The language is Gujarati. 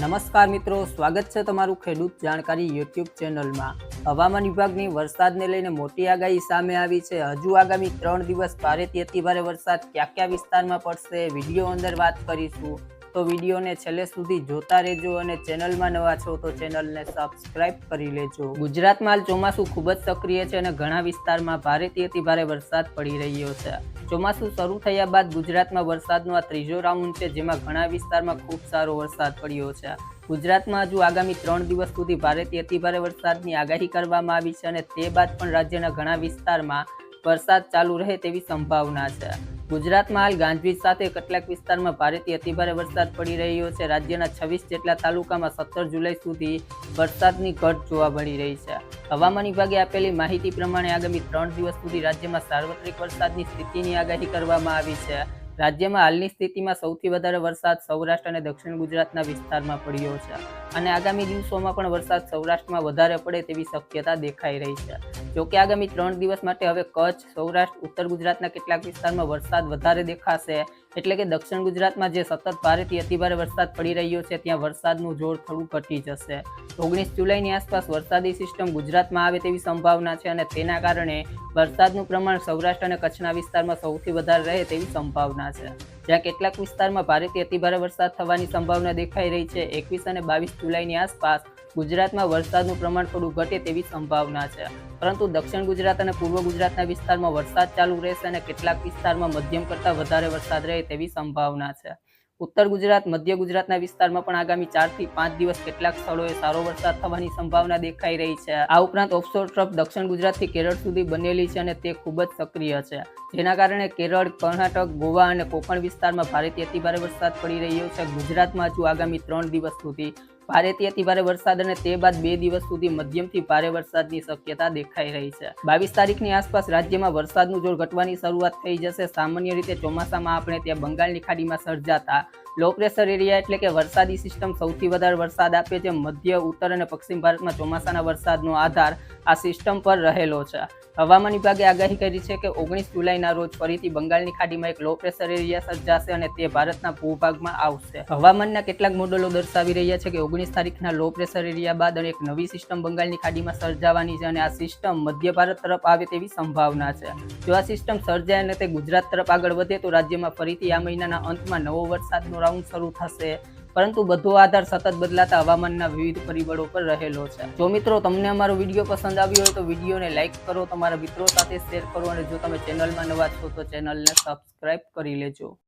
નમસ્કાર મિત્રો, સ્વાગત છે તમારું ખેડૂત જાણકારી યુટ્યુબ ચેનલમાં. હવામાન વિભાગની વરસાદને લઈને મોટી આગાહી સામે આવી છે. હજુ આગામી ત્રણ દિવસ ભારેથી અતિભારે વરસાદ કયા કયા વિસ્તારમાં પડશે વીડિયો અંદર વાત કરીશું. તો વિડીયોને છેલ્લે સુધી જોતા રહેજો અને ચેનલમાં નવા છો તો ચેનલને સબસ્ક્રાઇબ કરી લેજો. ગુજરાતમાં હાલ ચોમાસું ખૂબ જ સક્રિય છે અને ઘણા વિસ્તારમાં ભારેથી ભારે વરસાદ પડી રહ્યો છે. ચોમાસું શરૂ થયા બાદ ગુજરાતમાં વરસાદનો આ ત્રીજો રાઉન્ડ છે, જેમાં ઘણા વિસ્તારમાં ખૂબ સારો વરસાદ પડ્યો છે. ગુજરાતમાં હજુ આગામી ત્રણ દિવસ સુધી ભારેથી અતિભારે વરસાદની આગાહી કરવામાં આવી છે અને તે બાદ પણ રાજ્યના ઘણા વિસ્તારમાં વરસાદ ચાલુ રહે તેવી સંભાવના છે. ગુજરાતમાં હાલ ગાંજવીજ સાથે કેટલાક વિસ્તારમાં ભારેથી અતિભારે વરસાદ પડી રહ્યો છે. રાજ્યના છવ્વીસ જેટલા તાલુકામાં સત્તર જુલાઈ સુધી વરસાદની ઘટ જોવા મળી રહી છે. હવામાન વિભાગે આપેલી માહિતી પ્રમાણે આગામી ત્રણ દિવસ સુધી રાજ્યમાં સાર્વત્રિક વરસાદની સ્થિતિની આગાહી કરવામાં આવી છે. રાજ્યમાં હાલની સ્થિતિમાં સૌથી વધારે વરસાદ સૌરાષ્ટ્ર અને દક્ષિણ ગુજરાતના વિસ્તારમાં પડ્યો છે અને આગામી દિવસોમાં પણ વરસાદ સૌરાષ્ટ્રમાં વધારે પડે તેવી શક્યતા દેખાઈ રહી છે. જોકે આગામી ત્રણ દિવસ માટે હવે કચ્છ, સૌરાષ્ટ્ર, ઉત્તર ગુજરાતના કેટલાક વિસ્તારમાં વરસાદ વધારે દેખાશે એટલે કે દક્ષિણ ગુજરાતમાં જે સતત ભારેથી અતિભારે વરસાદ પડી રહ્યો છે, ત્યાં વરસાદનું જોર થોડું ઘટી જશે. ઓગણીસ જુલાઈની આસપાસ વરસાદી સિસ્ટમ ગુજરાતમાં આવે તેવી સંભાવના છે અને તેના કારણે વરસાદનું પ્રમાણ સૌરાષ્ટ્ર અને કચ્છના વિસ્તારમાં સૌથી વધારે રહે તેવી સંભાવના છે. જ્યાં કેટલાક વિસ્તારમાં ભારેથી અતિભારે વરસાદ થવાની સંભાવના દેખાઈ રહી છે, એકવીસ અને બાવીસ જુલાઈની આસપાસ ગુજરાતમાં વરસાદનું પ્રમાણ થોડું ઘટે તેવી સંભાવના છે. પરંતુ દક્ષિણ ગુજરાત અને પૂર્વ ગુજરાતના વિસ્તારમાં વરસાદ ચાલુ રહેશે અને કેટલાક વિસ્તારમાં મધ્યમ કરતાં વધારે વરસાદ રહે તેવી સંભાવના છે. ઉત્તર ગુજરાત, મધ્ય ગુજરાતના વિસ્તારમાં પણ આગામી ચારથી પાંચ દિવસ કેટલાક સ્થળોએ સારો વરસાદ થવાની સંભાવના દેખાઈ રહી છે. આ ઉપરાંત ઓફશોર ટ્રફ દક્ષિણ ગુજરાતથી કેરળ સુધી બનેલી છે અને તે ખૂબ જ સક્રિય છે. જેના કારણે કેરળ, કર્ણાટક, ગોવા અને કોકણ વિસ્તારમાં ભારેથી અતિભારે વરસાદ પડી રહ્યો છે. ગુજરાતમાં હજુ આગામી ત્રણ દિવસ સુધી ભારેથી અતિભારે વરસાદ અને તે બાદ બે દિવસ સુધી મધ્યમથી ભારે વરસાદની શક્યતા દેખાઈ રહી છે. બાવીસ તારીખની આસપાસ રાજ્યમાં વરસાદનું જોર ઘટવાની શરૂઆત થઈ જશે. સામાન્ય રીતે ચોમાસામાં આપણે ત્યાં બંગાળની ખાડીમાં સર્જાતા લો પ્રેશર એરિયા એટલે કે વરસાદી સિસ્ટમ સૌથી વધારે વરસાદ આપે છે. મધ્ય, ઉત્તર અને પશ્ચિમ ભારતમાં ચોમાસાના વરસાદનો આધાર આ સિસ્ટમ પર રહેલો છે. હવામાન વિભાગે આગાહી કરી છે કે ઓગણીસ જુલાઈના રોજ ફરીથી બંગાળની ખાડીમાં એક લો પ્રેશર એરિયા સર્જાશે અને તે ભારતના ભૂભાગમાં આવશે. હવામાનના કેટલાક મોડલો દર્શાવી રહ્યા છે કે ઓગણીસ તારીખના લો પ્રેશર એરિયા બાદ એક નવી સિસ્ટમ બંગાળની ખાડીમાં સર્જાવાની છે અને આ સિસ્ટમ મધ્ય ભારત તરફ આવે તેવી સંભાવના છે. જો આ સિસ્ટમ સર્જાય અને તે ગુજરાત તરફ આગળ વધે તો રાજ્યમાં ફરીથી આ મહિનાના અંતમાં નવો વરસાદનો રાઉન્ડ શરૂ થશે. પરંતુ બધો આધાર સતત બદલાતા હવામાનના વિવિધ પરિબળો પર રહેલો છે. જો મિત્રો તમને અમારો વીડિયો પસંદ આવ્યો હોય તો વિડીયોને લાઇક કરો, તમારા મિત્રો સાથે શેર કરો અને જો તમે ચેનલમાં નવા છો તો ચેનલને સબસ્ક્રાઇબ કરી લેજો.